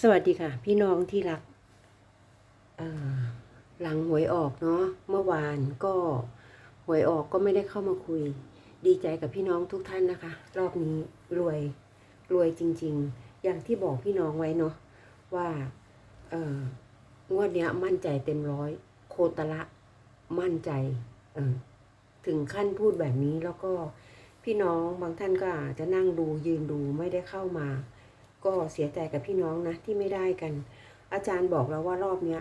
สวัสดีค่ะ พี่น้องที่รักหลังหวยออกเนาะเมื่อวานก็หวยออกก็ไม่ได้เข้ามาคุย ดีใจกับพี่น้องทุกท่านนะคะ รอบนี้รวยรวยจริง ๆ อย่างที่บอกพี่น้องไว้เนาะว่าเอองวดเนี้ยมั่นใจเต็มร้อย โคตรละมั่นใจเออถึงขั้นพูดแบบนี้แล้วก็พี่น้องบางท่านก็อาจจะนั่งดูยืนดูไม่ได้เข้ามา ก็เสียใจกับพี่น้องนะที่ไม่ได้กัน อาจารย์บอกแล้วว่ารอบเนี้ย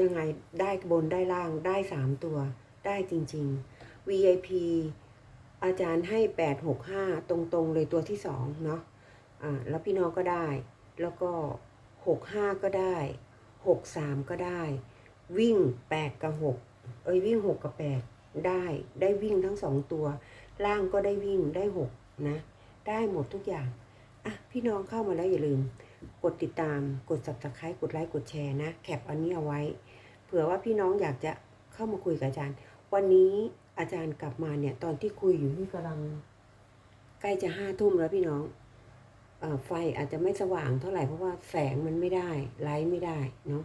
ยังไงได้บนได้ล่างได้สามตัว ได้จริง ๆ VIP อาจารย์ให้แปดหกห้าตรงๆ เลยตัวที่สองเนาะอ่าแล้วพี่น้องก็ได้ แล้วก็หกห้าก็ได้หกสามก็ได้ วิ่งแปดกับหกเอ้ยวิ่งหกกับแปดได้ได้วิ่งทั้งสองตัว ล่างก็ได้วิ่งได้หกนะ ได้หมดทุกอย่าง อะพี่น้องเข้ามาแล้วอย่าลืม กดติดตาม กด subscribe กดไลค์กดแชร์นะแคปอันนี้เอาไว้ เผื่อว่าพี่น้องอยากจะเข้ามาคุยกับอาจารย์ วันนี้อาจารย์กลับมาเนี่ย ตอนที่คุยอยู่นี่กำลัง ใกล้จะห้าทุ่มแล้วพี่น้องอไฟอาจจะไม่สว่างเท่าไหร่เพราะว่าแสงมันไม่ได้ไลท์ไม่ได้เนาะ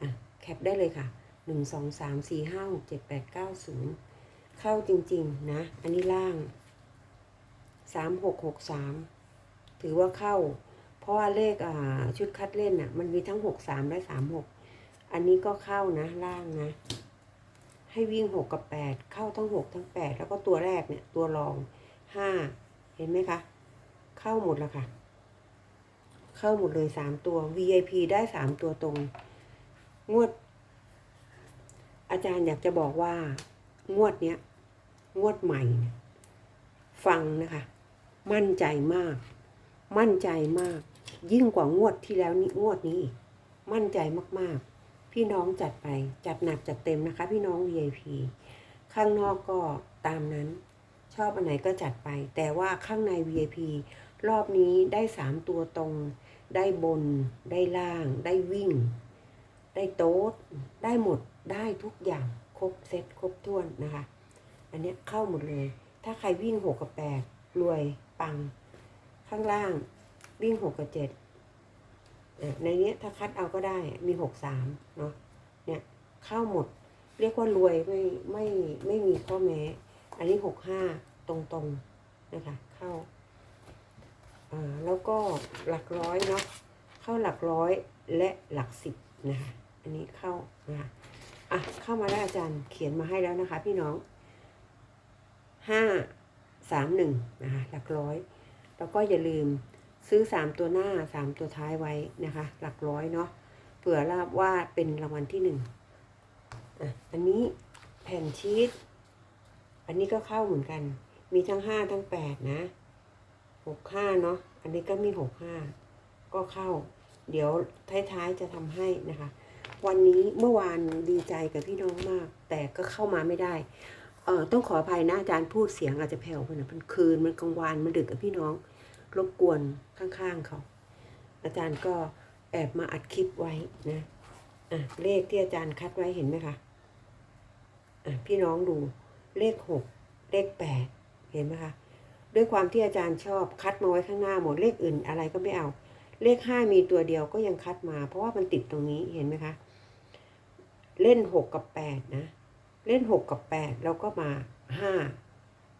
อะแคปได้เลยค่ะหนึ่งสองสามสี่ห้าหกเจ็ดแปดเก้าศูนย์เข้าจริง ๆ นะ อันนี้ล่างสามหกหกสาม ถือว่าเข้า เพราะว่าเลขอ่าชุดคัดเล่นน่ะ มันมีทั้งหกสามและสามหกอันนี้ก็เข้านะล่างนะ ให้วิ่งหกกับแปดเข้าทั้งหกทั้งแปดแล้วก็ตัวแรกเนี่ย ตัวรองห้าเห็นไหมคะ เข้าหมดแล้วค่ะ เข้าหมดเลยสามตัว VIP ได้สามตัวตรง งวด อาจารย์อยากจะบอกว่า งวดเนี้ย งวดใหม่ ฟังนะคะ มั่นใจมาก มั่นใจมาก ยิ่งกว่างวดที่แล้วนี่งวดนี้ มั่นใจมากๆ พี่น้องจัดไปจัดหนักจัดเต็มนะคะ พี่น้อง VIP ข้างนอกก็ตามนั้น ชอบอันไหนก็จัดไป แต่ว่าข้างใน VIP รอบนี้ได้สามตัวตรง ได้บน ได้ล่าง ได้วิ่ง ได้โต๊ด ได้หมดได้ทุกอย่างครบเซ็ตครบถ้วนนะคะ อันนี้เข้าหมดเลย ถ้าใครวิ่งหกกับแปดรวยปัง ข้างล่างวิ่งหกกับเจ็ดในนี้ถ้าคัดเอาก็ได้มีหกสามเนาะเนี่ยเข้าหมด เรียกว่ารวยไม่ไม่ไม่มีข้อแม้ อันนี้หกห้าตรงๆนะคะเข้าอ่าแล้วก็หลักร้อยเนาะเข้าหลักร้อยและหลักสิบนะคะอันนี้เข้านะคะอะเข้ามาได้อาจารย์เขียนมาให้แล้วนะคะ พี่น้องห้าสามหนึ่งนะคะหลักร้อย แล้วก็อย่าลืมซื้อสามตัวหน้าสามตัวท้ายไว้นะคะ หลักร้อยเนาะเผื่อลาบว่าเป็นรางวัลที่หนึ่งอะอันนี้แผ่นชีสอันนี้ก็เข้าเหมือนกัน มีทั้งห้าทั้งแปดนะหกห้าเนาะอันนี้ก็มีหกห้าก็เข้า เดี๋ยวท้ายๆจะทำให้นะคะ วันนี้เมื่อวานดีใจกับพี่น้องมาก แต่ก็เข้ามาไม่ได้ เออต้องขออภัยนะอาจารย์พูดเสียงอาจจะแผ่วไปหน่อยมันคืนมันกลางวานมันดึกกับพี่น้อง รบกวนข้างๆเขาอาจารย์ก็แอบมาอัดคลิปไว้นะอะเลขที่อาจารย์คัดไว้เห็นไหมคะอะพี่น้องดูเลขหกเลขแปดเห็นไหมคะด้วยความที่อาจารย์ชอบคัดมาไว้ข้างหน้าหมดเลขอื่นอะไรก็ไม่เอา เลขห้ามีตัวเดียวก็ยังคัดมา เพราะว่ามันติดตรงนี้เห็นไหมคะ เล่นหกกับแปดนะ เล่นหกกับแปดแล้วก็มาห้า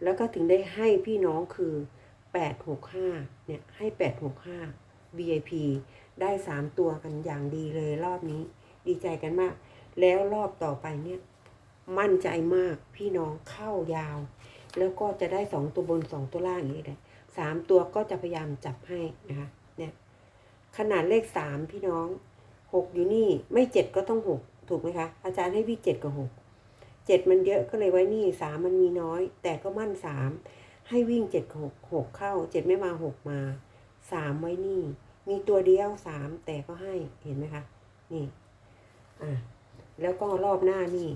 แล้วก็ถึงได้ให้พี่น้องคือแปดหกห้าเนี่ย ให้แปดหกห้า VIP ได้สามตัวกันอย่างดีเลยรอบนี้ ดีใจกันมาก แล้วรอบต่อไปเนี่ย มั่นใจมากพี่น้องเข้ายาว แล้วก็จะได้สองตัวบนสองตัวล่างอย่างนี้เลยสามตัวก็จะพยายามจับให้นะคะเนี่ยขนาดเลขสามพี่น้องหกอยู่นี่ไม่เจ็ดก็ต้องหกถูกไหมคะ อาจารย์ให้พี่เจ็ดกับหก เจ็ดมันเยอะก็เลยไว้นี่สามมันมีน้อย แต่ก็มั่นสามให้วิ่งเจ็ดหกหกเข้าเจ็ดไม่มาหกมาสามไว้นี่ มีตัวเดียวสามแต่ก็ให้เห็นไหมคะ นี่อะแล้วก็รอบหน้านี่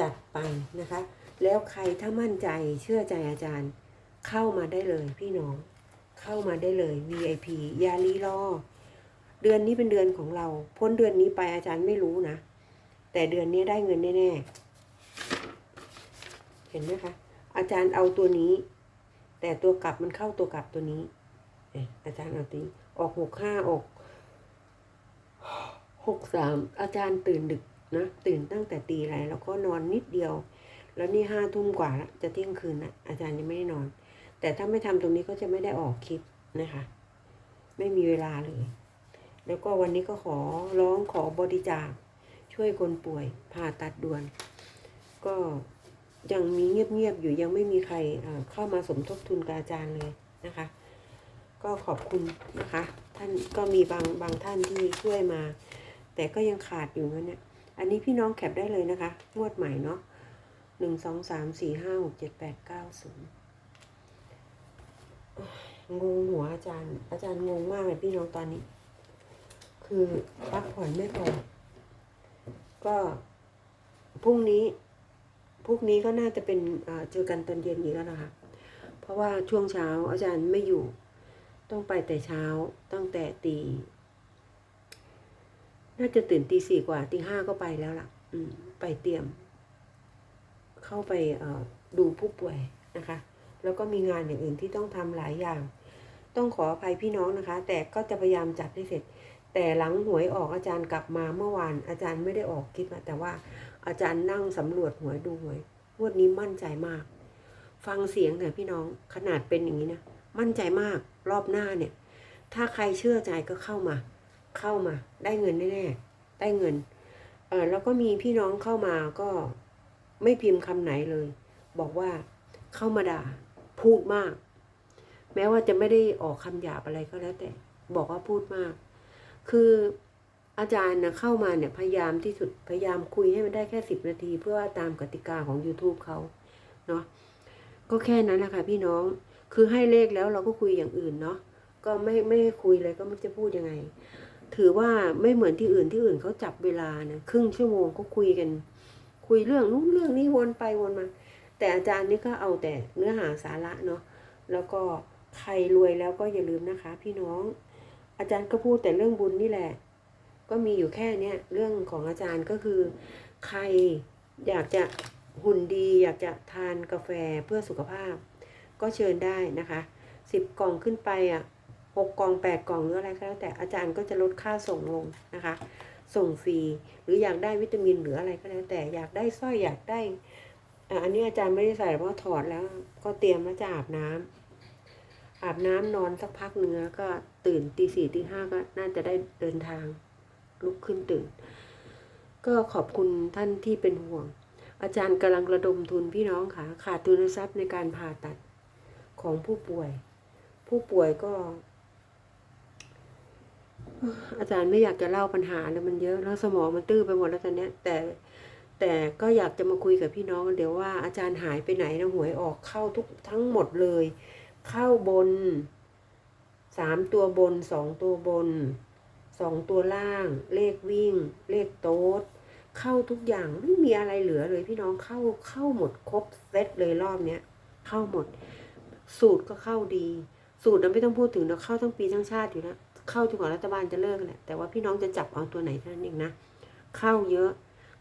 จัดไปนะคะ แล้วใครถ้ามั่นใจเชื่อใจอาจารย์ เข้ามาได้เลยพี่น้อง เข้ามาได้เลย VIP อย่ารีรอ เดือนนี้เป็นเดือนของเรา พ้นเดือนนี้ไปอาจารย์ไม่รู้นะ แต่เดือนนี้ได้เงินแน่ๆ เห็นไหมคะ อาจารย์เอาตัวนี้ แต่ตัวกลับมันเข้าตัวกลับตัวนี้เอ๊ะอาจารย์เอาตีออกหกห้าออกหกสามอาจารย์ตื่นดึกนะตื่นตั้งแต่ตีไรแล้วก็นอนนิดเดียว แล้วนี่ห้าทุ่มกว่าละจะเที่ยงคืนละอาจารย์ยังไม่ได้นอน แต่ถ้าไม่ทำตรงนี้ก็จะไม่ได้ออกคลิปนะคะ ไม่มีเวลาเลย แล้วก็วันนี้ก็ขอร้องขอบริจาคช่วยคนป่วยผ่าตัดด่วน ก็ ยังมีเงียบๆอยู่ยังไม่มีใครเข้ามาสมทบทุนกับอาจารย์เลยนะคะ ก็ขอบคุณนะคะ ท่านก็มีบางบางท่านที่ช่วยมา แต่ก็ยังขาดอยู่นะเนี่ยอันนี้พี่น้องแคปได้เลยนะคะงวดใหม่เนาะหนึ่งสองสามสี่ห้าหกเจ็ดแปดเก้าศูนย์งงหัวอาจารย์ อาจารย์งงมากเลยพี่น้องตอนนี้ คือพักผ่อนไม่พอก็พรุ่งนี้ พรุ่งนี้ก็น่าจะเป็นเจอกันตอนเย็นอีกแล้วนะคะ เพราะว่าช่วงเช้าอาจารย์ไม่อยู่ ต้องไปแต่เช้าตั้งแต่ตีน่าจะตื่นตีสี่กว่าตีห้าก็ไปแล้วล่ะ อืม ไปเตรียม เข้าไปดูผู้ป่วยนะคะ แล้วก็มีงานอย่างอื่นที่ต้องทำหลายอย่าง ต้องขออภัยพี่น้องนะคะ แต่ก็จะพยายามจัดให้เสร็จ แต่หลังหวยออกอาจารย์กลับมาเมื่อวานอาจารย์ไม่ได้ออกคลิปอะแต่ว่า อาจารย์นั่งสำรวจหวยดูหวยงวดนี้มั่นใจมาก ฟังเสียงเนี่พี่น้องขนาดเป็นอย่างนี้นะมั่นใจมากรอบหน้าเนี่ย ถ้าใครเชื่อใจก็เข้ามา เข้ามา ได้เงินแน่ๆได้เงินเออแล้วก็มีพี่น้องเข้ามาก็ไม่พิมพ์คำไหนเลย บอกว่าเข้ามาด่าพูดมาก แม้ว่าจะไม่ได้ออกคำหยาบอะไรก็แล้วแต่ บอกว่าพูดมาก คือ อาจารย์นะเข้ามาเนี่ยพยายามที่สุดพยายามคุยให้มันได้แค่สิบนาที เพื่อว่าตามกติกาของ YouTube เขาเนาะก็แค่นั้นนะคะพี่น้องคือให้เลขแล้วเราก็คุยอย่างอื่นเนาะก็ไม่ไม่ให้คุยเลยก็ไม่จะพูดยังไง ถือว่าไม่เหมือนที่อื่นที่อื่นเขาจับเวลานะครึ่งชั่วโมงก็คุยกัน คุยเรื่องนู้นเรื่องนี้วนไปวนมา แต่อาจารย์นี่ก็เอาแต่เนื้อหาสาระเนาะแล้วก็ใครรวยแล้วก็อย่าลืมนะคะ พี่น้อง อาจารย์ก็พูดแต่เรื่องบุญนี่แหละ ก็มีอยู่แค่เนี้ยเรื่องของอาจารย์ก็คือ ใครอยากจะหุ่นดี อยากจะทานกาแฟเพื่อสุขภาพ ก็เชิญได้นะคะสิบกล่องขึ้นไปอะหกกล่องแปดกล่องหรืออะไรก็แล้วแต่อาจารย์ก็จะลดค่าส่งลงนะคะ ส่งฟรีหรืออยากได้วิตามินหรืออะไรก็แล้วแต่อยากได้สร้อยอยากได้อันนี้อาจารย์ไม่ได้ใส่เพราะถอดแล้วก็เตรียมแล้วจะอาบน้ำอาบน้ำนอนสักพักเนื้อก็ตื่นตีสี่ตีห้าก็น่าจะได้เดินทาง ลุกขึ้นตื่น ก็ขอบคุณท่านที่เป็นห่วง อาจารย์กำลังระดมทุนพี่น้องค่ะ ขาดทุนทรัพย์ในการผ่าตัดของผู้ป่วย ผู้ป่วยก็ อาจารย์ไม่อยากจะเล่าปัญหาเลยมันเยอะแล้วสมองมันตื้อไปหมดแล้วตอนนี้แต่แต่ก็อยากจะมาคุยกับพี่น้องเดี๋ยวว่าอาจารย์หายไปไหนนะหวยออกเข้าทุกทั้งหมดเลย เข้าบนสามตัวบนสองตัวบน สองตัวล่าง เลขวิ่ง เลขโต๊ด เข้าทุกอย่างไม่มีอะไรเหลือเลยพี่น้องเข้าเข้าหมดครบเซตเลยรอบเนี้ยเข้าหมด สูตรก็เข้าดี สูตรนั้นไม่ต้องพูดถึงนะเข้าทั้งปีทั้งชาติอยู่แล้วเข้าจนกว่ารัฐบาลจะเลิกแหละแต่ว่าพี่น้องจะจับเอาตัวไหนเท่านั้นเองนะเข้าเยอะ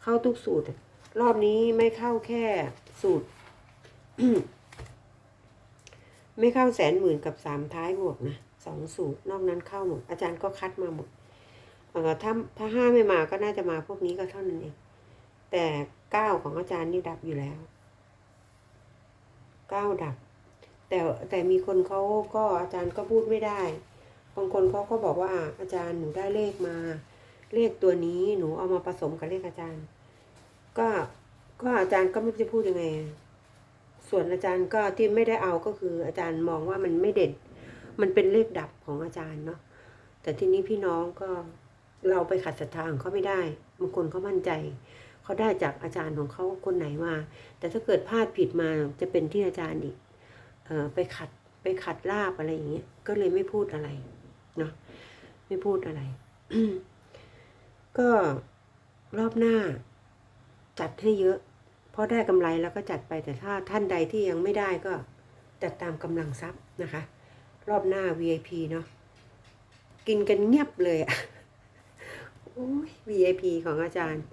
เข้าทุกสูตรรอบนี้ไม่เข้าแค่สูตร ไม่เข้าแสนหมื่นกับสามท้ายบวกนะสองสูตร นอกนั้นเข้าหมด อาจารย์ก็คัดมาหมด ถ้าถ้าห้าไม่มาก็น่าจะมาพวกนี้ก็เท่านั้นเอง แต่เก้าของอาจารย์นี่ดับอยู่แล้วเก้าดับ แต่แต่มีคนเขาก็อาจารย์ก็พูดไม่ได้ บางคนเขาก็บอกว่าอาจารย์หนูได้เลขมา เลขตัวนี้หนูเอามาผสมกับเลขอาจารย์ ก็ก็อาจารย์ก็ไม่รู้จะพูดยังไง ส่วนอาจารย์ก็ที่ไม่ได้เอาก็คืออาจารย์มองว่ามันไม่เด่น มันเป็นเลขดับของอาจารย์เนาะ แต่ทีนี้พี่น้องก็ เราไปขัดศรัทธาของเขาไม่ได้บางคนเขามั่นใจเขาได้จากอาจารย์ของเขาคนไหนมา แต่ถ้าเกิดพลาดผิดมาจะเป็นที่อาจารย์อีกไปขัดไปขัดลาบอะไรอย่างเงี้ยก็เลยไม่พูดอะไรเนาะไม่พูดอะไร ก็รอบหน้าจัดให้เยอะ เพราะได้กำไรแล้วก็จัดไปแต่ถ้าท่านใดที่ยังไม่ได้ก็จัดตามกำลังทรัพย์นะคะ รอบหน้า VIP เนาะกินกันเงียบเลยอะ VIP ของอาจารย์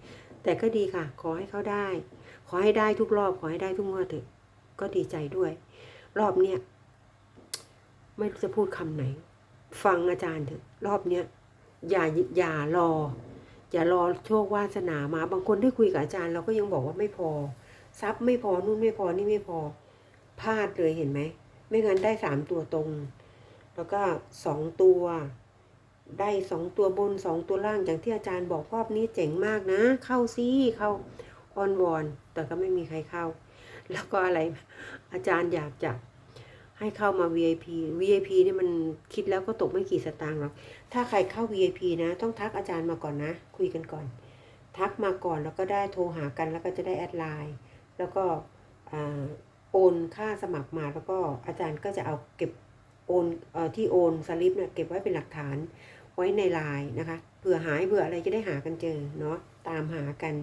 แต่ก็ดีค่ะ ขอให้เขาได้ ขอให้ได้ทุกรอบ ขอให้ได้ทุกงวดเถอะ ก็ดีใจด้วย รอบเนี้ยไม่รู้จะพูดคำไหน ฟังอาจารย์เถอะ รอบเนี้ยอย่าอย่ารอ อย่ารอโชควาสนามา บางคนได้คุยกับอาจารย์เราก็ยังบอกว่าไม่พอทรัพย์ไม่พอนู่นไม่พอนี่ไม่พอพลาดเลยเห็นไหม ไม่งั้นได้สามตัวตรง แล้วก็สองตัว ได้สองตัวบนสองตัวล่างอย่างที่อาจารย์บอกรอบนี้เจ๋งมากนะ เข้าซิเข้าออนวอน แต่ก็ไม่มีใครเข้า แล้วก็อะไร อาจารย์อยากจะให้เข้ามา VIP VIP นี่มันคิดแล้วก็ตกไม่กี่สตางค์หรอก ถ้าใครเข้า VIP นะ ต้องทักอาจารย์มาก่อนนะ คุยกันก่อน ทักมาก่อนแล้วก็ได้โทรหากันแล้วก็จะได้แอดไลน์ แล้วก็อโอนค่าสมัครมาแล้วก็อาจารย์ก็จะเอาเก็บ โอนเอ่อที่โอนสลิปเนี่ยเก็บไว้เป็นหลักฐานไว้ในไลน์นะคะเผื่อหายเผื่ออะไรจะได้หากันเจอเนาะตามหากัน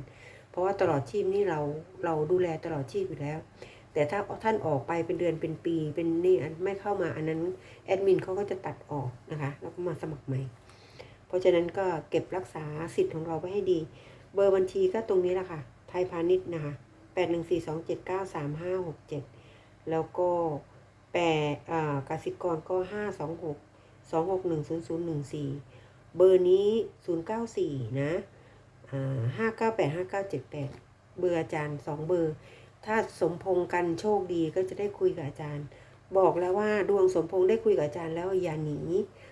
เพราะว่าตลอดชีพนี่เราเราดูแลตลอดชีพอยู่แล้ว แต่ถ้าท่านออกไปเป็นเดือนเป็นปี เป็นนี่ไม่เข้ามาอันนั้นแอดมินเขาก็จะตัดออกนะคะแล้วก็มาสมัครใหม่ เพราะฉะนั้นก็เก็บรักษาสิทธิ์ของเราไว้ให้ดี เบอร์บัญชีก็ตรงนี้แหละค่ะ ไทยพาณิชย์นะคะแปดหนึ่งสี่สองเจ็ดเก้าสามห้าหกเจ็ดแล้วก็ แปดอ่ากสิกรก็ห้าสองหกสองหกหนึ่งศูนย์ศูนย์หนึ่งสี่เบอร์นี้ศูนย์เก้าสี่นะอ่าห้าเก้าแปดห้าเก้าเจ็ดแปดเบอร์อาจารย์สองเบอร์ ถ้าสมพงษ์กันโชคดีก็จะได้คุยกับอาจารย์ บอกแล้วว่าดวงสมพงษ์ได้คุยกับอาจารย์แล้วอย่าหนี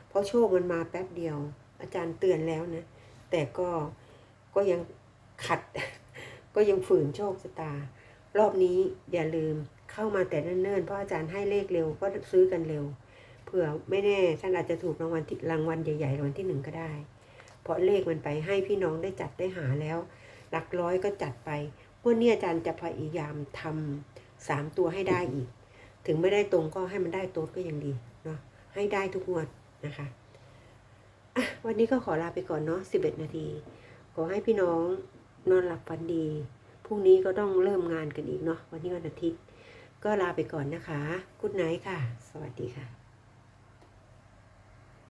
เพราะโชคมันมาแป๊บเดียว อาจารย์เตือนแล้วนะ แต่ก็ก็ยังขัด ก็ยังฝืนโชคชะตา รอบนี้อย่าลืม เข้ามาแต่เนิ่นๆ เพราะอาจารย์ให้เลขเร็วก็ซื้อกันเร็ว เผื่อไม่แน่ท่านอาจจะถูกรางวัลที่รางวัลใหญ่ๆรางวัลที่หนึ่งก็ได้ เพราะเลขมันไปให้พี่น้องได้จัดได้หาแล้ว หลักร้อยก็จัดไปเมื่อนี้อาจารย์จะพยายามทำสามตัวให้ได้อีก ถึงไม่ได้ตรงก็ให้มันได้โต๊ดก็ยังดีเนาะให้ได้ทุกงวดนะคะอะวันนี้ก็ขอลาไปก่อนเนาะ11นาทีขอให้พี่น้องนอนหลับฝันดีพรุ่งนี้ก็ต้องเริ่มงานกันอีกเนาะวันนี้วันอาทิตย์ ก็ลาไปก่อนนะคะ กุ๊ดไนท์ค่ะ สวัสดีค่ะ